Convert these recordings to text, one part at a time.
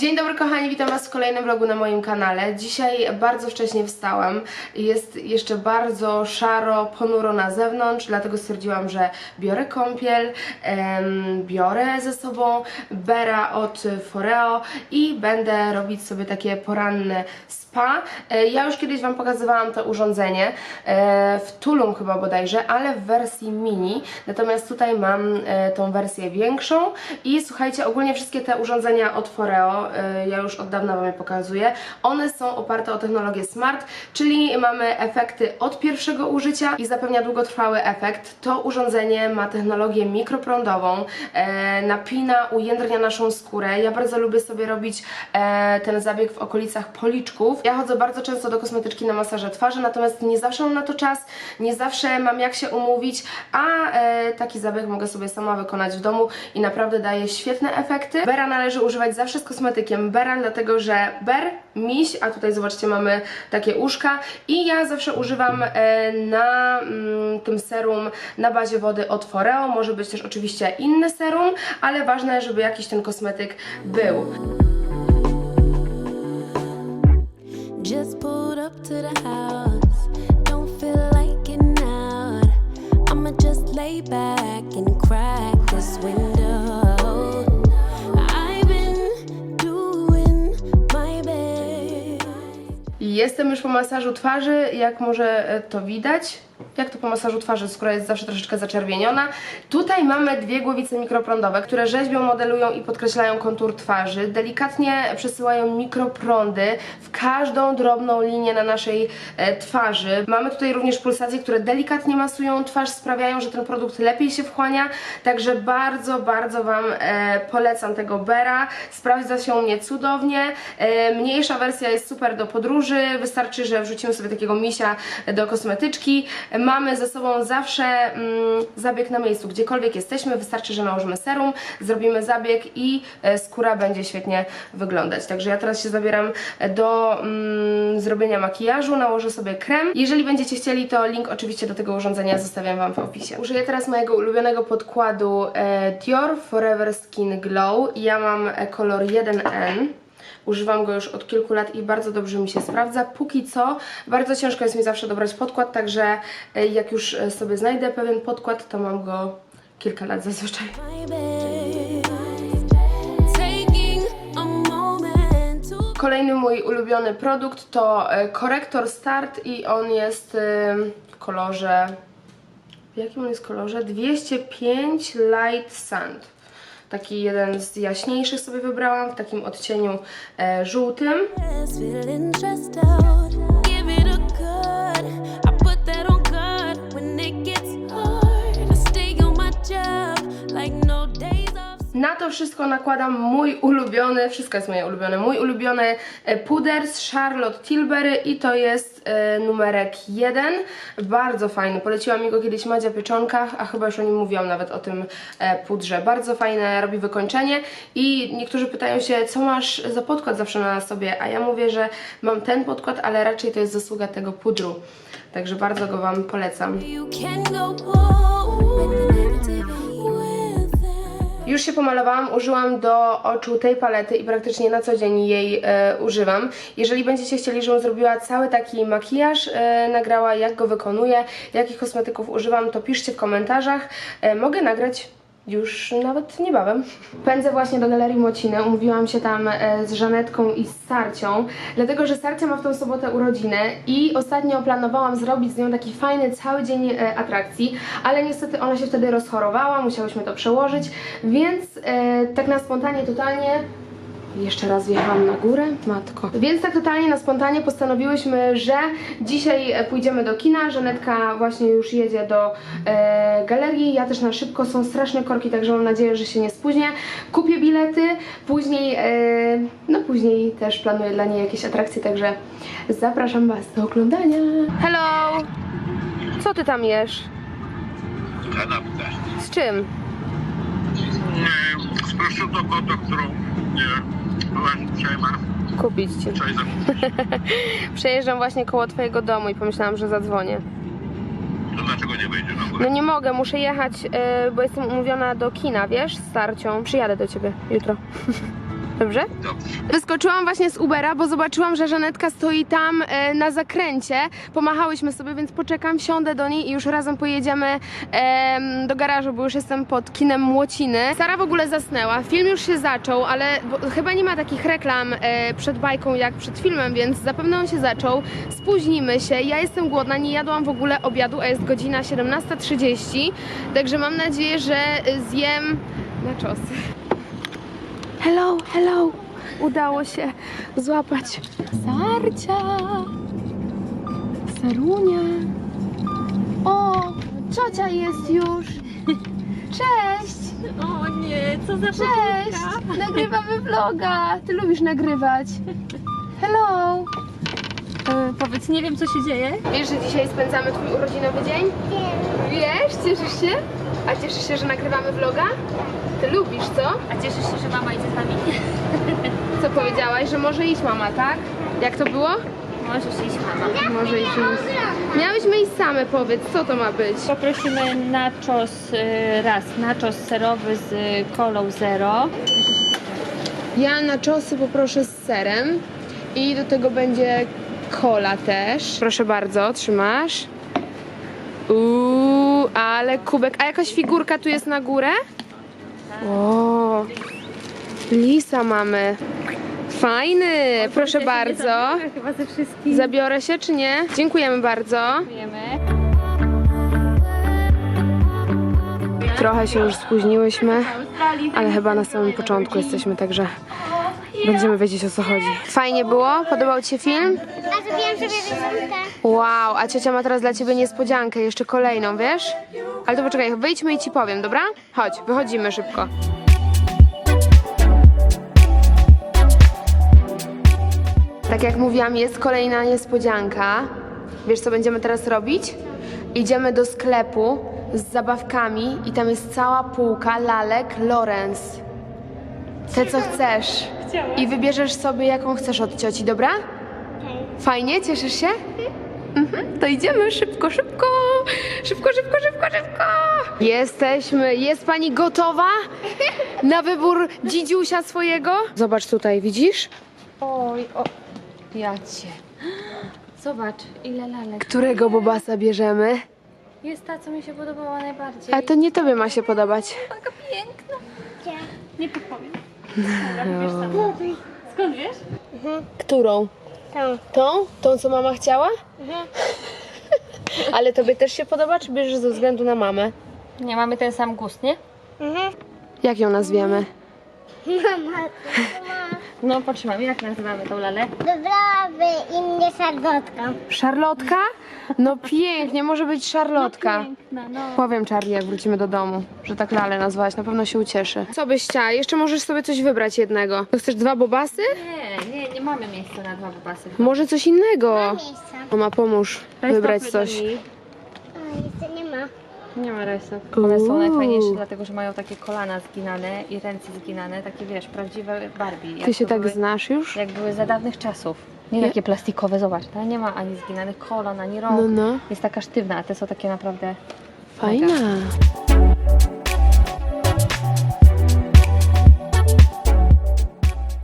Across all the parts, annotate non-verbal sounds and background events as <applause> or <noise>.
Dzień dobry kochani, witam Was w kolejnym vlogu na moim kanale. Dzisiaj bardzo wcześnie wstałam. Jest jeszcze bardzo szaro, ponuro na zewnątrz, dlatego stwierdziłam, że biorę kąpiel, em, biorę ze sobą Bera od Foreo i będę robić sobie takie poranne spa. E, Ja już kiedyś Wam pokazywałam to urządzenie e, w Tulum chyba bodajże, ale w wersji mini. Natomiast tutaj mam e, tą wersję większą i słuchajcie, ogólnie wszystkie te urządzenia od Foreo, ja już od dawna Wam je pokazuję, one są oparte o technologię Smart, czyli mamy efekty od pierwszego użycia i zapewnia długotrwały efekt. To urządzenie ma technologię mikroprądową, e, napina, ujędrnia naszą skórę. Ja bardzo lubię sobie robić e, ten zabieg w okolicach policzków. Ja chodzę bardzo często do kosmetyczki na masaże twarzy, natomiast nie zawsze mam na to czas, nie zawsze mam jak się umówić, a e, taki zabieg mogę sobie sama wykonać w domu i naprawdę daje świetne efekty. Bera należy używać zawsze z kosmetykiem Bera, dlatego że Ber, miś, a tutaj zobaczcie mamy takie uszka i ja zawsze używam e, na mm, tym serum na bazie wody od Foreo, może być też oczywiście inny serum, ale ważne, żeby jakiś ten kosmetyk był. Lay back and crack this window. Jestem już po masażu twarzy, jak może e, to widać. Jak to po masażu twarzy, skóra jest zawsze troszeczkę zaczerwieniona. Tutaj mamy dwie głowice mikroprądowe, które rzeźbią, modelują i podkreślają kontur twarzy. Delikatnie przesyłają mikroprądy w każdą drobną linię na naszej e, twarzy. Mamy tutaj również pulsacje, które delikatnie masują twarz, sprawiają, że ten produkt lepiej się wchłania. Także bardzo, bardzo Wam e, polecam tego Bera. Sprawdza się u mnie cudownie. E, mniejsza wersja jest super do podróży. Wystarczy, że wrzucimy sobie takiego misia do kosmetyczki. Ze sobą zawsze mm, zabieg na miejscu, gdziekolwiek jesteśmy. Wystarczy, że nałożymy serum, zrobimy zabieg i e, skóra będzie świetnie wyglądać. Także ja teraz się zabieram do mm, zrobienia makijażu, nałożę sobie krem. Jeżeli będziecie chcieli, to link oczywiście do tego urządzenia zostawiam Wam w opisie. Użyję teraz mojego ulubionego podkładu e, Dior Forever Skin Glow. Ja mam e, kolor 1N. Używam go już od kilku lat i bardzo dobrze mi się sprawdza. Póki co bardzo ciężko jest mi zawsze dobrać podkład, także e, jak już e, sobie znajdę pewien podkład, to mam go kilka lat zazwyczaj. Kolejny mój ulubiony produkt to e, korektor Start i on jest w kolorze... W jakim on jest kolorze? 205 Light Sand. Taki jeden z jaśniejszych sobie wybrałam, w takim odcieniu e, żółtym. Na to wszystko nakładam mój ulubiony, wszystko jest moje ulubione, mój ulubiony e, puder z Charlotte Tilbury i to jest e, numerek 1. Bardzo fajny, poleciła mi go kiedyś Madzia Pieczonka, a chyba już o nim mówiłam nawet o tym e, pudrze. Bardzo fajne, robi wykończenie i niektórzy pytają się, co masz za podkład zawsze na sobie, a ja mówię, że mam ten podkład, ale raczej to jest zasługa tego pudru. Także bardzo go Wam polecam. Już się pomalowałam, użyłam do oczu tej palety i praktycznie na co dzień jej e, używam. Jeżeli będziecie chcieli, żebym zrobiła cały taki makijaż, e, nagrała jak go wykonuję, jakich kosmetyków używam, to piszcie w komentarzach. E, mogę nagrać już nawet niebawem. Pędzę właśnie do Galerii Mociny, umówiłam się tam e, z Żanetką i z Sarcią, dlatego że Sarcia ma w tą sobotę urodziny i ostatnio planowałam zrobić z nią taki fajny cały dzień e, atrakcji, ale niestety ona się wtedy rozchorowała, musiałyśmy to przełożyć, więc e, tak na spontanie totalnie jeszcze raz wjechałam na górę, matko. Więc tak totalnie na spontanie postanowiłyśmy, że dzisiaj e, pójdziemy do kina. Żanetka właśnie już jedzie do e, galerii. Ja też na szybko, są straszne korki, także mam nadzieję, że się nie spóźnię. Kupię bilety, później, e, no później też planuję dla niej jakieś atrakcje, także zapraszam Was do oglądania. Hello! Co Ty tam jesz? kanapkę. Z czym? Nie, z prosciutto którą nie uprzejma Kupić Ci. wczoraj zakupić. <laughs> Przejeżdżam właśnie koło Twojego domu i pomyślałam, że zadzwonię. To dlaczego nie wejdzie na górę? No nie mogę, muszę jechać, y, bo jestem umówiona do kina, wiesz, z starcią. Przyjadę do ciebie jutro. <laughs> Dobrze? Dobrze. Wyskoczyłam właśnie z Ubera, bo zobaczyłam, że Żanetka stoi tam e, na zakręcie. Pomachałyśmy sobie, więc poczekam, siądę do niej i już razem pojedziemy em, do garażu, bo już jestem pod kinem Młociny. Sara w ogóle zasnęła, film już się zaczął, ale bo, chyba nie ma takich reklam e, przed bajką jak przed filmem, więc zapewne on się zaczął. Spóźnimy się, ja jestem głodna, nie jadłam w ogóle obiadu, a jest godzina 17.30, także mam nadzieję, że e, zjem na czosy. Hello, hello. Udało się złapać Sarcia. Sarunia. O, ciocia jest już. <laughs> Cześć. O nie, co za Cześć. Nagrywamy vloga. Ty lubisz nagrywać. Hello. E, powiedz, nie wiem co się dzieje. Wiesz, że dzisiaj spędzamy twój urodzinowy dzień? Wiesz, cieszysz się? A cieszysz się, że nagrywamy vloga? Ty lubisz, co? A cieszysz się, że mama idzie z nami? Co powiedziałaś, że może iść mama, tak? Jak to było? Możesz iść mama. Może iść. Miałyśmy iść same, powiedz, co to ma być? Poprosimy nachos y, raz, nachos serowy z kolą zero. Ja na czosy poproszę z serem i do tego będzie kola też. Proszę bardzo, trzymasz. Uuu, ale kubek. A jakaś figurka tu jest na górę? O, lisa mamy. Fajny, proszę bardzo. Chyba ze wszystkich. Zabiorę się czy nie? Dziękujemy bardzo. Dziękujemy. Trochę się już spóźniłyśmy, ale chyba na samym początku jesteśmy, także będziemy wiedzieć o co chodzi. Fajnie było? Podobał Ci się film? A zrobiłam sobie rysunkę. Wow, a ciocia ma teraz dla ciebie niespodziankę, jeszcze kolejną, wiesz? Ale to poczekaj, wyjdźmy i ci powiem, dobra? Chodź, wychodzimy szybko. Tak jak mówiłam, jest kolejna niespodzianka. Wiesz, co będziemy teraz robić? Idziemy do sklepu z zabawkami i tam jest cała półka lalek Lorenz. Te, co chcesz. I wybierzesz sobie, jaką chcesz od cioci, dobra? Fajnie? Cieszysz się? Mhm, to idziemy szybko, szybko! Szybko, szybko, szybko, szybko! Jesteśmy. Jest pani gotowa na wybór dzidziusia swojego? Zobacz tutaj, widzisz? Oj, o. Ja cię. Zobacz, ile lalek. Którego bobasa bierzemy? Jest ta, co mi się podobała najbardziej. A to nie tobie ma się podobać. taka piękna. Gdzie? Nie podpowiem. Sama. Skąd wiesz? Którą? Tą. Tą? Tą, co mama chciała? <laughs> Ale tobie też się podoba, czy bierzesz ze względu na mamę? Nie, mamy ten sam gust, nie? Mhm. Jak ją nazwiemy? Mama, No, potrzymam. Jak nazywamy tą lalę? wybrałaby imię Szarlotka. Szarlotka? No pięknie, może być Szarlotka. Piękna, no. Powiem Charlie, jak wrócimy do domu, że tak lalę nazwałaś, na pewno się ucieszy. Co byś chciała? Jeszcze możesz sobie coś wybrać jednego. To chcesz dwa bobasy? Nie, nie, nie mamy miejsca na dwa bobasy. Może coś innego. Miejsca. Mama, pomóż wybrać coś. O, jeszcze nie ma. Nie ma rajstop. One są Uuu. najfajniejsze, dlatego że mają takie kolana zginane i ręce zginane, takie wiesz, prawdziwe Barbie. Jak Ty się to tak były, znasz już? Jak były za dawnych czasów. Nie, Nie? takie plastikowe, zobacz, ta nie ma ani zginanych kolan, ani rąk. No, no. Jest taka sztywna, a te są takie naprawdę... Fajna.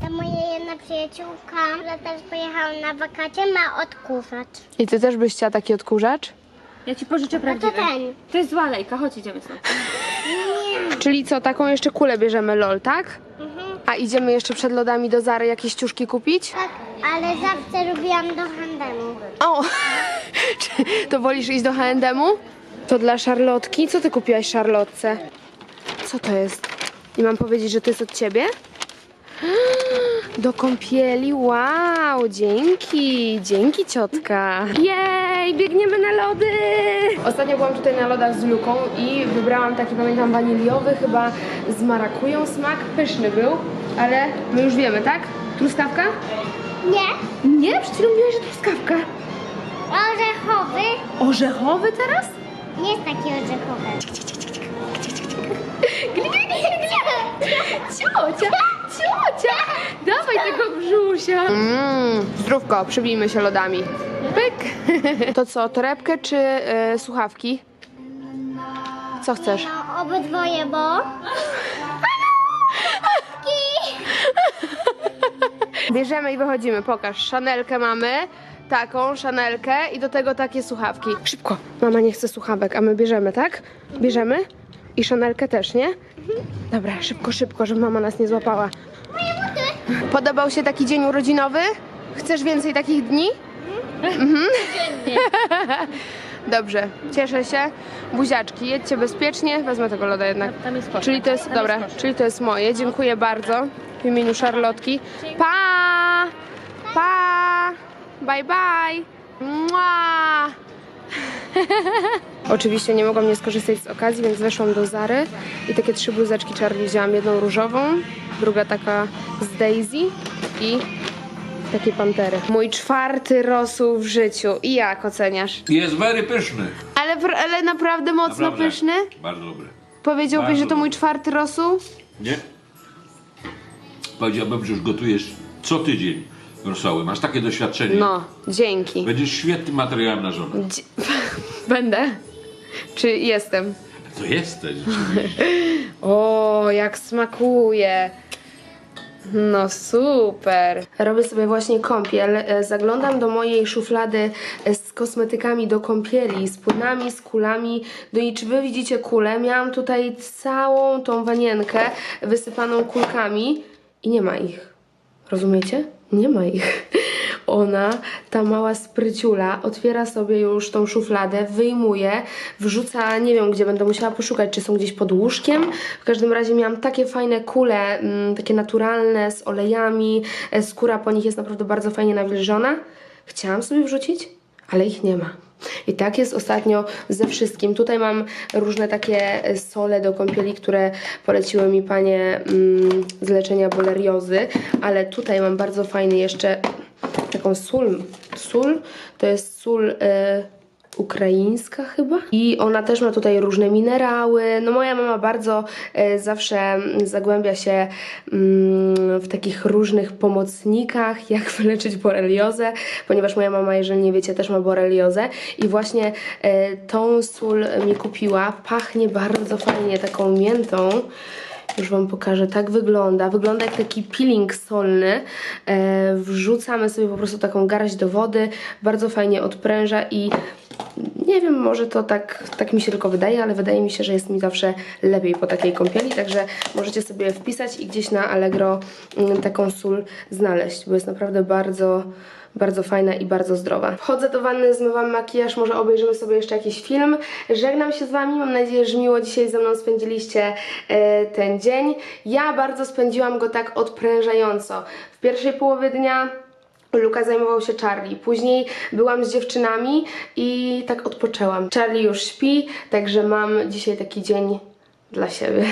Ta moja jedna przyjaciółka, która też pojechała na wakacje, ma odkurzacz. I ty też byś chciała taki odkurzacz? Ja ci pożyczę No to prawdziwy. ten. To jest zła lejka, chodź idziemy stąd. Czyli co, taką jeszcze kulę bierzemy lol, tak? Mhm. A idziemy jeszcze przed lodami do Zary jakieś ciuszki kupić? Tak, ale zawsze robiłam do handelu. O! <laughs> Czy to wolisz iść do H&M-u? To dla Szarlotki? Co ty kupiłaś Szarlotce? Co to jest? I mam powiedzieć, że to jest od ciebie? <gasps> Do kąpieli, wow, dzięki, dzięki ciotka. Jej, biegniemy na lody! Ostatnio byłam tutaj na lodach z Luką i wybrałam taki, pamiętam, waniliowy, chyba z marakują smak, pyszny był, ale my już wiemy, tak? Truskawka? Nie, Nie, przed chwilą mówiłaś, że truskawka. orzechowy. Orzechowy teraz? Nie jest taki orzechowy. Ciocia, ciocia, dawaj tego brzusia. Mmm, zdrówko, przybijmy się lodami. Pyk. To co, torebkę czy y, słuchawki? Co chcesz? No, obydwoje, bo... Bierzemy i wychodzimy, pokaż. Szanelkę mamy, taką szanelkę i do tego takie słuchawki. Szybko, mama nie chce słuchawek, a my bierzemy, tak? Bierzemy? I szanelkę też, nie? Dobra, szybko, szybko, żeby mama nas nie złapała. Podobał się taki dzień urodzinowy? Chcesz więcej takich dni? Mhm. Dobrze, cieszę się. Buziaczki, jedźcie bezpiecznie. Wezmę tego loda jednak. Tam jest koszyk. Czyli to jest, Tam dobra, koszyk. czyli to jest moje. Dziękuję bardzo w imieniu Szarlotki. Pa! Pa! Bye bye! Mua! <laughs> Oczywiście nie mogłam nie skorzystać z okazji, więc weszłam do Zary i takie trzy bluzeczki Charlie wzięłam. Jedną różową, druga taka z Daisy i takie pantery. Mój czwarty rosół w życiu. I jak oceniasz? Jest very pyszny. Ale, pr- ale naprawdę mocno Naprawdę. pyszny? Bardzo dobry. Powiedziałbyś, Bardzo że to mój czwarty rosół? Nie? Powiedziałbym, że już gotujesz co tydzień rosoły. Masz takie doświadczenie. No, dzięki. Będziesz świetnym materiałem na żonę. Dzie- <laughs> Będę? Czy jestem? To jesteś. <laughs> O, jak smakuje. No super. Robię sobie właśnie kąpiel. E, Zaglądam do mojej szuflady e, z kosmetykami do kąpieli, z płynami, z kulami. No i czy wy widzicie kulę? Miałam tutaj całą tą wanienkę wysypaną kulkami i nie ma ich. Rozumiecie? Nie ma ich. Ona, ta mała spryciula, otwiera sobie już tą szufladę, wyjmuje, wrzuca, nie wiem gdzie będę musiała poszukać, czy są gdzieś pod łóżkiem. W każdym razie miałam takie fajne kule, mm, takie naturalne, z olejami, e, skóra po nich jest naprawdę bardzo fajnie nawilżona. Chciałam sobie wrzucić, ale ich nie ma. I tak jest ostatnio ze wszystkim. Tutaj mam różne takie e, sole do kąpieli, które poleciły mi panie mm, z leczenia boleriozy, ale tutaj mam bardzo fajny jeszcze taką sól. Sól to jest sól e, ukraińska chyba. I ona też ma tutaj różne minerały. No moja mama bardzo e, zawsze zagłębia się mm, w takich różnych pomocnikach, <laughs> jak wyleczyć boreliozę, ponieważ moja mama, jeżeli nie wiecie, też ma boreliozę i właśnie e, tą sól mi kupiła. Pachnie bardzo fajnie taką miętą. Już Wam pokażę, tak wygląda. Wygląda jak taki peeling solny. E, wrzucamy sobie po prostu taką garść do wody, bardzo fajnie odpręża i nie wiem, może to tak, tak mi się tylko wydaje, ale wydaje mi się, że jest mi zawsze lepiej po takiej kąpieli, także możecie sobie wpisać i gdzieś na Allegro mm, taką sól znaleźć, bo jest naprawdę bardzo, bardzo fajna i bardzo zdrowa. Wchodzę do wanny, zmywam makijaż, może obejrzymy sobie jeszcze jakiś film. Żegnam się z Wami, mam nadzieję, że miło dzisiaj ze mną spędziliście e, ten dzień. Ja bardzo spędziłam go tak odprężająco. W pierwszej połowie dnia Luka zajmował się Charlie. Później byłam z dziewczynami i tak odpoczęłam. Charlie już śpi, także mam dzisiaj taki dzień dla siebie.